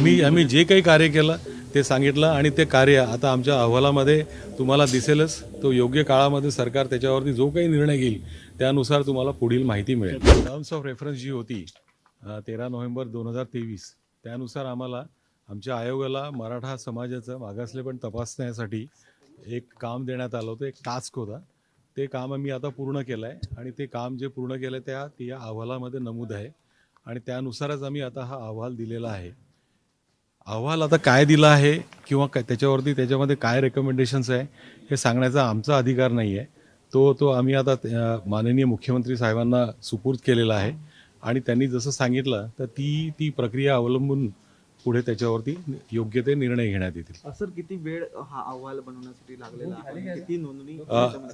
आम्ही आम्ही जे काही कार्य केलं ते सांगितलं आणि ते कार्य आता आमच्या अहवालामध्ये तुम्हाला दिसेलच. तो योग्य काळामध्ये सरकार त्याच्यावरती जो काही निर्णय घेईल त्यानुसार तुम्हाला पुढील माहिती मिळेल. टर्म्स ऑफ रेफरन्स जी होती तेरा नोव्हेंबर दोन हजार तेवीस त्यानुसार आम्हाला आमच्या आयोगाला मराठा समाजाचं मागासले पण तपासण्यासाठी एक काम देण्यात आलं होतं एक टास्क होता. ते काम आम्ही आता पूर्ण केलं आहे आणि ते काम जे पूर्ण केलं आहे त्या या अहवालामध्ये नमूद आहे. आणि त्यानुसारच आम्ही आता हा अहवाल दिलेला आहे. अहवाल आता काय दिला आहे किंवा काय त्याच्यावरती त्याच्यामध्ये काय रेकमेंडेशन्स आहे हे सांगण्याचा आमचा अधिकार नाही आहे तो तो आम्ही आता माननीय मुख्यमंत्री साहेबांना सुपूर्द केलेला आहे. आणि त्यांनी जसं सांगितलं तर ती ती प्रक्रिया अवलंबून पुढे त्याच्यावरती योग्य ते निर्णय घेण्यात येतील. सर किती वेळ हा अहवाल बनवण्यासाठी लागलेला किती नोंदणी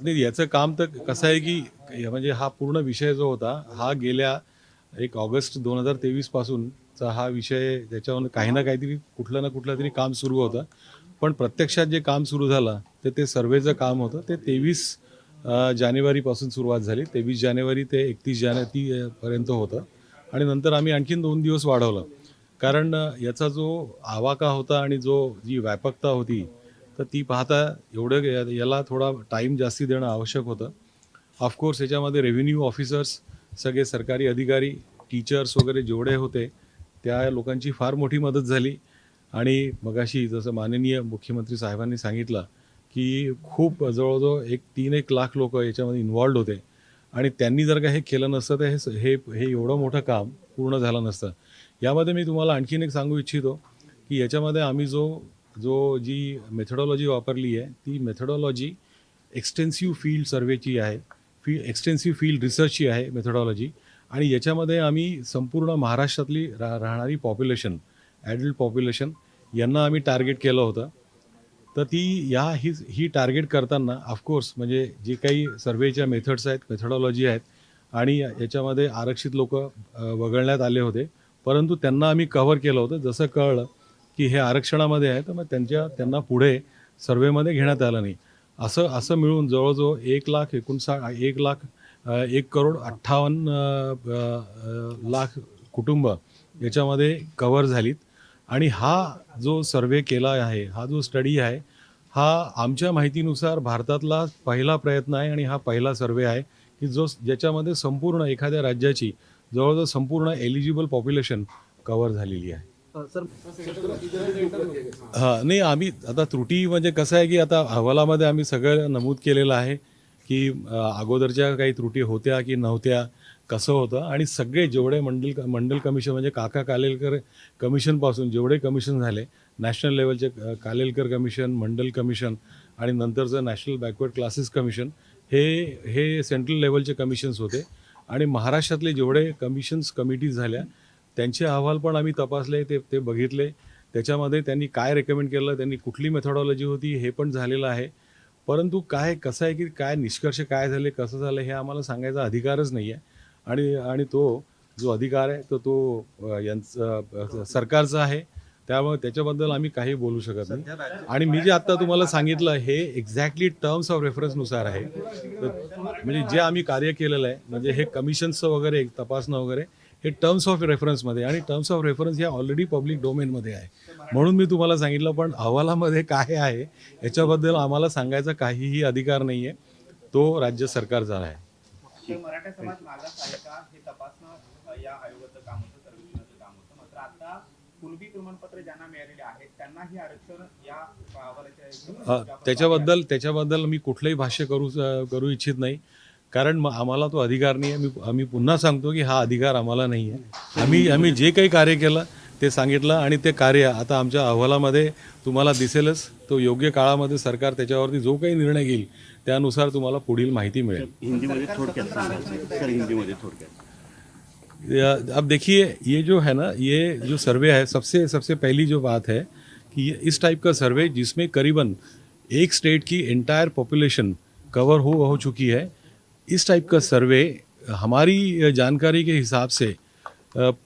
नाही याचं काम तर कसं आहे की म्हणजे हा पूर्ण विषय जो होता हा गेल्या एक ऑगस्ट दोन हजार तेवीस पासूनचा हा विषय ज्याच्यावर काही ना काहीतरी कुठलं ना कुठलं तरी काम सुरू होतं. पण प्रत्यक्षात जे काम सुरू झालं तर ते सर्वेचं काम होतं. ते तेवीस जानेवारीपासून सुरुवात झाली. तेवीस जानेवारी ते एकतीस जानेवारी अ, पर्यंत होतं. आणि नंतर आम्ही आणखीन दोन दिवस वाढवलं. कारण याचा जो आवाका होता आणि जो जी व्यापकता होती तर ती पाहता एवढं या- याला थोडा टाईम जास्ती देणं आवश्यक होतं. ऑफकोर्स याच्यामध्ये रेव्हेन्यू ऑफिसर्स सगळे सरकारी अधिकारी टीचर्स वगैरे जेवढे होते त्या लोकांची फार मोठी मदत झाली. आणि मगाशी जसं माननीय मुख्यमंत्री साहेबांनी सांगितलं की खूप जवळजवळ एक तीन एक लाख लोक याच्यामध्ये इन्वॉल्ड होते. आणि त्यांनी जर का हे केलं नसतं तर हे हे हे एवढं मोठं काम पूर्ण झालं नसतं. यामध्ये मी तुम्हाला आणखीन एक सांगू इच्छितो की याच्यामध्ये आम्ही जो जो जी मेथडॉलॉजी वापरली आहे ती मेथडॉलॉजी एक्सटेन्सिव्ह फील्ड सर्वेची आहे. फी एक्सटेन्सिव्ह फील्ड रिसर्चची आहे मेथडॉलॉजी आणि याच्यामध्ये आम्ही संपूर्ण महाराष्ट्रातली रा राहणारी पॉप्युलेशन ॲडल्ट पॉप्युलेशन यांना आम्ही टार्गेट केलं होतं. तर ती या ही ही टार्गेट करताना ऑफकोर्स म्हणजे जे काही सर्वेच्या मेथड्स आहेत मेथडॉलॉजी आहेत आणि याच्यामध्ये आरक्षित लोक वगळण्यात आले होते. परंतु त्यांना आम्ही कव्हर केलं होतं. जसं कळलं की हे आरक्षणामध्ये आहे तर मग त्यांच्या त्यांना पुढे सर्वेमध्ये घेण्यात आलं नाही. असं असं मिळून जवळजवळ एक लाख एकोणसा एक लाख एक करोड अठ्ठावन्न लाख कुटुंब याच्यामध्ये कवर झालीत. आणि हा जो सर्वे केला आहे हा जो स्टडी आहे हा आमच्या माहितीनुसार भारतातला पहिला प्रयत्न आहे आणि हा पहिला सर्वे आहे की जो ज्याच्यामध्ये संपूर्ण एखाद्या राज्याची जवळजवळ संपूर्ण एलिजिबल पॉप्युलेशन कव्हर झालेली आहे. हां नाही आम्ही आता त्रुटी म्हणजे कसं आहे की आता अहवालामध्ये आम्ही सगळं नमूद केलेलं आहे की अगोदरच्या काही त्रुटी होत्या की नव्हत्या कसं होतं? आणि सगळे जेवढे मंडल मंडल कमिशन म्हणजे काका कालेलकर कमिशनपासून जेवढे कमिशन झाले नॅशनल लेवलचे कालेलकर कमिशन मंडल कमिशन आणि नंतरचं नॅशनल बॅकवर्ड क्लासेस कमिशन हे हे सेंट्रल लेवलचे कमिशन्स होते. आणि महाराष्ट्रातले जेवढे कमिशन्स कमिटीज झाल्या त्यांचे अहवाल पण आम्ही तपासले ते ते बघितले. त्याच्यामध्ये त्यांनी काय रेकमेंड केलं त्यांनी कुठली मेथडॉलॉजी होती हे पण झालेलं आहे. परंतु काय कसं आहे की काय निष्कर्ष काय झाले कसं झालं हे आम्हाला सांगायचा अधिकारच नाही आहे आणि आणि तो जो अधिकार आहे तो तो यांचं यांचा सरकारचा आहे. त्यामुळे त्याच्याबद्दल आम्ही काही बोलू शकत नाही. आणि मी जे आत्ता तुम्हाला सांगितलं हे एक्झॅक्टली टर्म्स ऑफ रेफरन्सनुसार आहे. म्हणजे जे आम्ही कार्य केलेलं आहे म्हणजे हे कमिशन्सचं वगैरे तपासणं वगैरे हे टर्म्स ऑफ रेफरन्समध्ये आणि टर्म्स ऑफ रेफरन्स ह्या ऑलरेडी पब्लिक डोमेनमध्ये आहे. म्हणून मी तुम्हाला सांगितलं पण अहवालामध्ये काय आहे याच्याबद्दल आम्हाला सांगायचा काहीही अधिकार नाही आहे तो राज्य सरकारचा आहे. तर मराठा समाज मागास आहे का? हे तपासणं अ, या आयोगाचं काम होतं सर्वेक्षणाचं काम होतं. मात्र आता कुणबी प्रमाणपत्र ज्यांना मिळालेले आहेत त्यांनाही आरक्षण या अहवालाच्या अ, त्याच्याबद्दल त्याच्याबद्दल मी कुठलंही भाष्य करू करू इच्छित नाही. कारण म- आम्हाला तो अधिकार नाही आहे मी आम्ही पुन्हा सांगतो की हा अधिकार आम्हाला नाही आहे आम्ही आम्ही जे काही कार्य केलं ते सांगितलं आणि ते कार्य आता आमच्या अहवालामध्ये तुम्हाला दिसेलच. तो योग्य काळामध्ये सरकार त्याच्यावरती जो काही निर्णय घेईल त्यानुसार तुम्हाला पुढील माहिती मिळेल. हिंदीमध्ये थोडक्यात सर हिंदीमध्ये थोडक्यात. अब देखिए ये जो है ना ये जो सर्वे है सबसे सबसे पहली जो बात है कि ये इस टाइप का सर्वे जिसमें करीबन एक स्टेट की एंटायर पॉपुलेशन कवर हो हो चुकी है इस टाइप का सर्वे, हमारी जानकारी के हिसाब से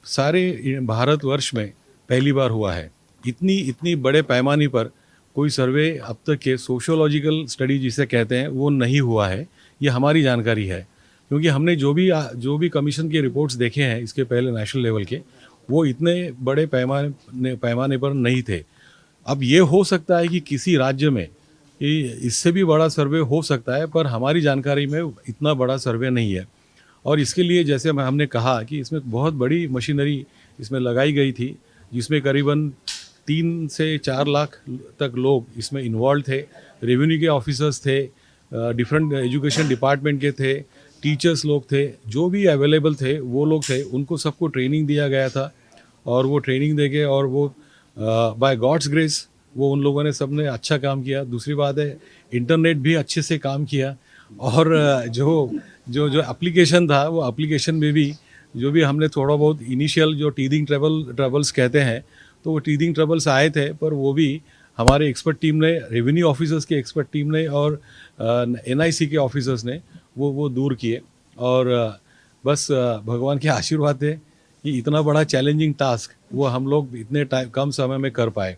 सारे भारतवर्ष में पहली बार हुआ है। इतनी इतनी बड़े पैमाने पर कोई सर्वे अब तक के सोशोलॉजिकल स्टडी जिसे कहते हैं, वो नहीं हुआ है। ये हमारी जानकारी है। क्योंकि हमने जो भी जो भी कमीशन के रिपोर्ट्स देखे हैं, इसके पहले नेशनल लेवल के, वो इतने बड़े पैमाने पैमाने पर नहीं थे। अब ये हो सकता है कि किसी राज्य में इससे भी बड़ा सर्वे हो सकता है, पर हमारी जानकारी में इतना बड़ा सर्वे नहीं है। और इसके लिए जैसे हमने कहा कि इसमें बहुत बड़ी मशीनरी इसमें लगाई गई थी, जिसमें करीबन तीन से चार लाख तक लोग इसमें इन्वॉल्व थे। रेवेन्यू के ऑफिसर्स थे डिफरेंट एजुकेशन डिपार्टमेंट के थे टीचर्स लोग थे, जो भी अवेलेबल थे, वो लोग थे, उनको सबको ट्रेनिंग दिया गया था। और वो ट्रेनिंग दे के और वो बाय गॉड्स ग्रेस वो उन लोगों ने सबने अच्छा काम किया। दूसरी बात है, इंटरनेट भी अच्छे से काम किया और जो जो जो एप्लीकेशन था, वो एप्लीकेशन में भी, जो भी हमने थोड़ा बहुत इनिशियल जो टीदिंग ट्रेवल ट्रेवल्स कहते हैं तो वो टीदिंग ट्रेवल्स आए थे, पर वो भी हमारे एक्सपर्ट टीम ने रेवेन्यू ऑफिसर्स की एक्सपर्ट टीम ने और एनआईसी के ऑफिसर्स ने वो वो दूर किए। और बस भगवान के आशीर्वाद थे कि इतना बड़ा चैलेंजिंग टास्क वो हम लोग इतने टाइम कम समय में कर पाए।